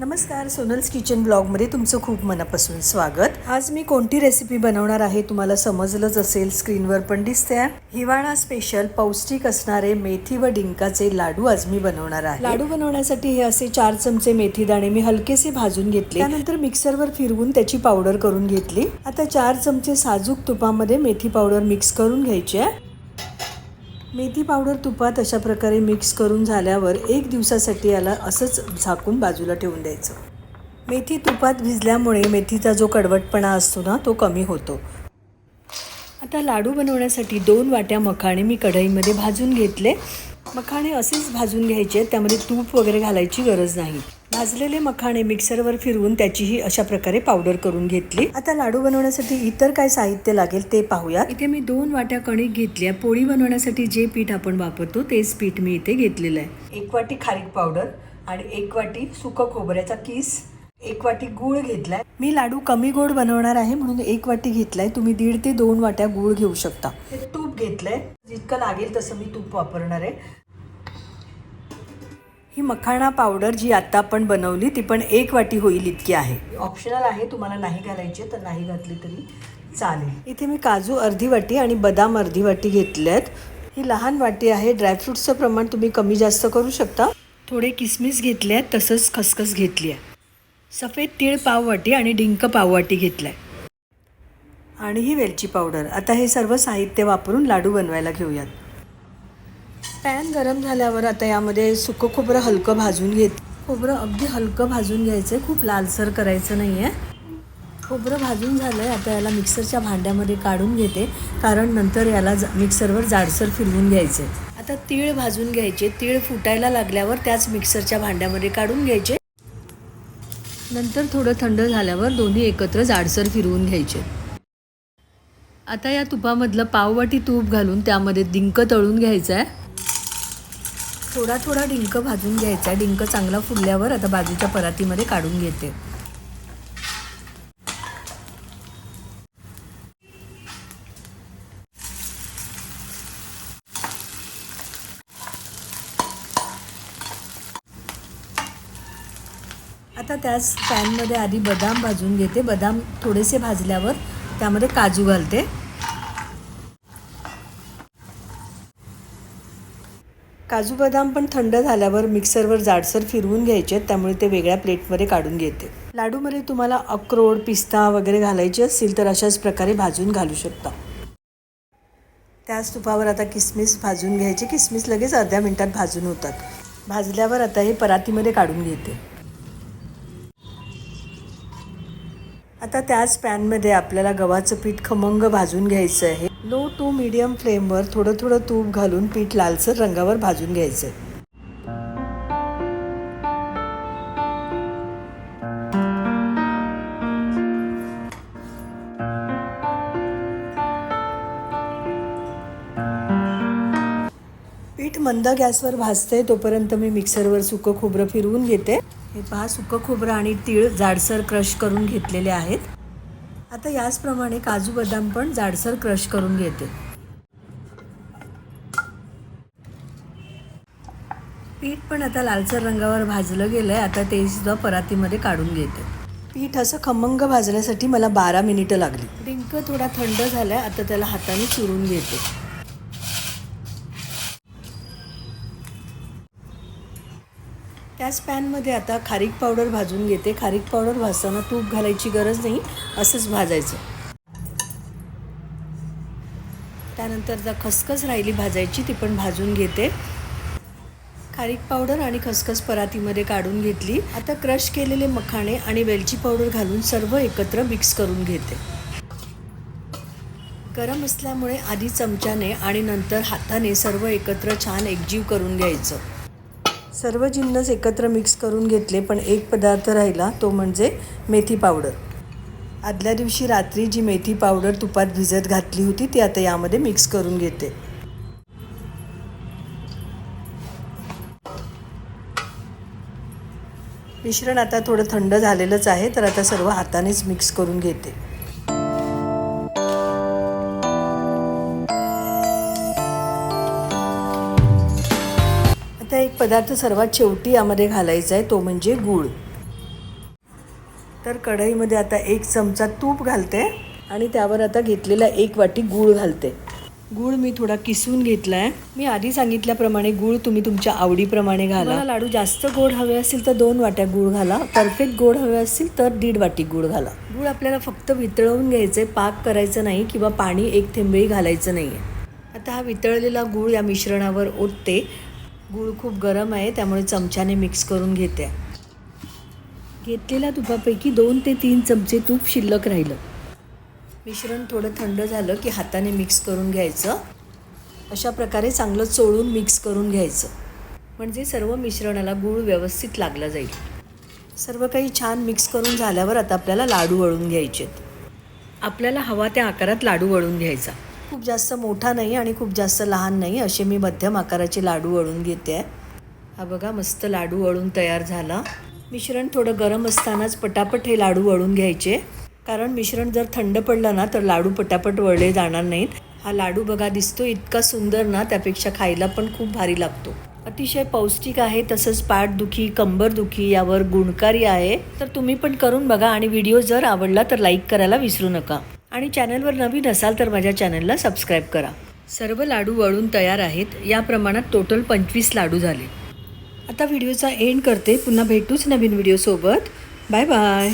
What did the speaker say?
नमस्कार सोनल्स किचन ब्लॉगमध्ये तुमचं खूप मनापासून स्वागत. आज मी कोणती रेसिपी बनवणार आहे तुम्हाला समजलंच असेल स्क्रीनवर पण दिसते हिवाळा स्पेशल पौष्टिक असणारे मेथी व डिंकाचे लाडू आज मी बनवणार आहे. लाडू बनवण्यासाठी हे असे चार चमचे मेथी दाणे मी हलकेसे भाजून घेतले. त्यानंतर मिक्सरवर फिरवून त्याची पावडर करून घेतली. आता चार चमचे साजूक तुपामध्ये मेथी पावडर मिक्स करून घ्यायची आहे. मेथी पावडर तुपात अशा प्रकारे मिक्स करून झाल्यावर एक दिवसासाठी याला असंच झाकून बाजूला ठेवून द्यायचं. मेथी तुपात भिजल्यामुळे मेथीचा जो कडवटपणा असतो ना तो कमी होतो. आता लाडू बनवण्यासाठी दोन वाट्या मखाणे मी कढईमध्ये भाजून घेतले. मखाणे असेच भाजून घ्यायचे त्यामध्ये तूप वगैरे घालायची गरज नाही. भाजलेले मखाणे मिक्सरवर फिरवून त्याचीही अशा प्रकारे पावडर करून घेतली. आता लाडू बनवण्यासाठी इतर काय साहित्य लागेल ते पाहूया इथे मी दोन वाट्या कणिक घेतल्या. पोळी बनवण्यासाठी जे पीठ आपण वापरतो तेच पीठ मी इथे घेतलेलं आहे. एक वाटी खारीक पावडर आणि एक वाटी सुकं खोबऱ्याचा किस एक वाटी गूळ घेतलाय. मी लाडू कमी गोड बनवणार आहे म्हणून एक वाटी घेतलाय. तुम्ही दीड ते दोन वाट्या गूळ घेऊ शकता. तूप घेतलंय. जितकं लागेल तसं मी तूप वापरणार आहे. ही मखाणा पावडर जी आत्ता आपण बनवली ती पण एक वाटी होईल इतकी आहे. ऑप्शनल आहे तुम्हाला नाही घालायची तर नाही घातली तरी चालेल. इथे मी काजू अर्धी वाटी आणि बदाम अर्धी वाटी घेतले आहेत ही लहान वाटी आहे. ड्रायफ्रुट्सचं प्रमाण तुम्ही कमी जास्त करू शकता. थोडे किसमिस घेतले आहेत तसंच खसखस घेतली आहे. सफेद तीळ पाववाटी आणि डिंक पाववाटी घेतलाय. आणि ही वेलची पावडर. आता हे सर्व साहित्य वापरून लाडू बनवायला घेऊयात. पॅन गरम झाल्यावर आता यामध्ये सुकं खोबरं हलकं भाजून घेत खोबरं अगदी हलकं भाजून घ्यायचं आहे खूप लालसर करायचं नाही आहे खोबरं भाजून झालं आहे आता याला मिक्सरच्या भांड्यामध्ये काढून घेते. कारण नंतर याला जा मिक्सरवर जाडसर फिरवून घ्यायचे आता तीळ भाजून घ्यायचे. तीळ फुटायला लागल्यावर त्याच मिक्सरच्या भांड्यामध्ये काढून घ्यायचे. नंतर थोडं थंड झाल्यावर दोन्ही एकत्र जाडसर फिरवून घ्यायचे. आता या तुपामधलं पाववाटी तूप घालून त्यामध्ये डिंक तळून घ्यायचं आहे थोडा थोडा डिंक भाजून घ्यायचा. आहे डिंक चांगला फुलल्यावर आता बाजूच्या परातीमध्ये काढून घेते. आता त्याच पॅनमध्ये आधी बदाम भाजून घेते. बदाम थोडेसे भाजल्यावर त्यामध्ये काजू घालते. काजू बदाम पण थंड झाल्यावर मिक्सरवर जाडसर फिरवून घ्यायचे. त्यामुळे ते वेगळ्या प्लेटमध्ये काढून घेते. लाडूमध्ये तुम्हाला अक्रोड पिस्ता वगैरे घालायचे असतील तर अशाच प्रकारे भाजून घालू शकता. त्याच तुपावर आता किसमिस भाजून घ्यायचे. किसमिस लगेच अर्ध्या मिनिटात भाजून होतात. भाजल्यावर आता हे परातीमध्ये काढून घेते. आता त्याच पॅनमध्ये आपल्याला गव्हाचं पीठ खमंग भाजून घ्यायचं आहे. लो टू मीडियम फ्लेमवर थोडं थोडं तूप घालून पीठ लालसर रंगावर भाजून घ्यायचं आहे मंद गॅसवर भाजते तोपर्यंत मी मिक्सरवर सुकं खोबरं फिरवून घेते. हे पहा सुकं खोबरं आणि तीळ जाडसर क्रश करून घेतलेले आहेत. आता याचप्रमाणे काजू बदाम पण जाडसर क्रश करून घेते. पीठ पण आता लालसर रंगावर भाजलं गेलं आहे आता ते सुद्धा परातीमध्ये काढून घेते. पीठ असं खमंग भाजण्यासाठी मला बारा मिनिटं लागली. डिंक थोडा थंड झाला आहे आता त्याला हाताने चुरून घेते. त्याच पॅनमध्ये आता खारीक पावडर भाजून घेते. खारीक पावडर भाजताना तूप घालायची गरज नाही असंच भाजायचं. त्यानंतर जर खसखस राहिली भाजायची ती पण भाजून घेते. खारीक पावडर आणि खसखस परातीमध्ये काढून घेतली. आता क्रश केलेले मखाणे आणि वेलची पावडर घालून सर्व एकत्र मिक्स करून घेते. गरम असल्यामुळे आधी चमच्याने आणि नंतर हाताने सर्व एकत्र छान एकजीव करून घ्यायचं. सर्व जिन्नस एकत्र मिक्स करून घेतले पण एक पदार्थ राहिला तो म्हणजे मेथी पावडर. आदल्या दिवशी रात्री जी मेथी पावडर तुपात भिजत घातली होती ती आता यामध्ये मिक्स करून घेते. मिश्रण आता थोडं थंड झालेलंच आहे तर आता सर्व हातानेच मिक्स करून घेते. एक पदार्थ सर्वात शेवटी यामध्ये घालायचा आहे तो म्हणजे गूळ. तर कढईमध्ये आता एक चमचा तूप घालते आणि त्यावर आता घेतलेला एक वाटी गूळ घालते. गूळ मी थोडा किसून घेतला आहे मी आधी सांगितल्याप्रमाणे गूळ तुम्ही तुमच्या आवडीप्रमाणे घाला. लाडू जास्त गोड हवे असतील तर दोन वाट्या गूळ घाला. परफेक्ट गोड हवे असतील तर दीड वाटी गूळ घाला. गूळ आपल्याला फक्त वितळवून घ्यायचे पाक करायचं नाही किंवा पाणी एक थेंबही घालायचं नाही आहे आता हा वितळलेला गूळ या मिश्रणावर ओतते. गूळ खूप गरम आहे त्यामुळे चमच्याने मिक्स करून घेते. घेतलेल्या तुपापैकी दोन ते तीन चमचे तूप शिल्लक राहिलं. मिश्रण थोडं थंड झालं की हाताने मिक्स करून घ्यायचं. अशा प्रकारे चांगलं चोळून मिक्स करून घ्यायचं. म्हणजे सर्व मिश्रणाला गूळ व्यवस्थित लागला जाईल. सर्व काही छान मिक्स करून झाल्यावर आता आपल्याला लाडू वळून घ्यायचे आपल्याला हवा त्या आकारात लाडू वळून घ्यायचा. खूप जास्त मोठा नाही आणि खूप जास्त लहान नाही असे मी मध्यम आकाराचे लाडू वळून घेते. आहे हा बघा मस्त लाडू वळून तयार झाला. मिश्रण थोडं गरम असतानाच पटापट हे लाडू वळून घ्यायचे. कारण मिश्रण जर थंड पडलं ना तर लाडू पटापट वळले जाणार नाहीत. हा लाडू बघा दिसतो इतका सुंदर ना त्यापेक्षा खायला पण खूप भारी लागतो. अतिशय पौष्टिक आहे तसंच पाठदुखी कंबरदुखी यावर गुणकारी आहे. तर तुम्ही पण करून बघा आणि व्हिडिओ जर आवडला तर लाईक करायला विसरू नका. आणि चॅनलवर नवीन असाल तर माझ्या चॅनलला सबस्क्राईब करा. सर्व लाडू वळून तयार आहेत या प्रमाणात टोटल पंचवीस लाडू झाले. आता व्हिडिओचा एंड करते. पुन्हा भेटूच नवीन व्हिडिओसोबत बाय बाय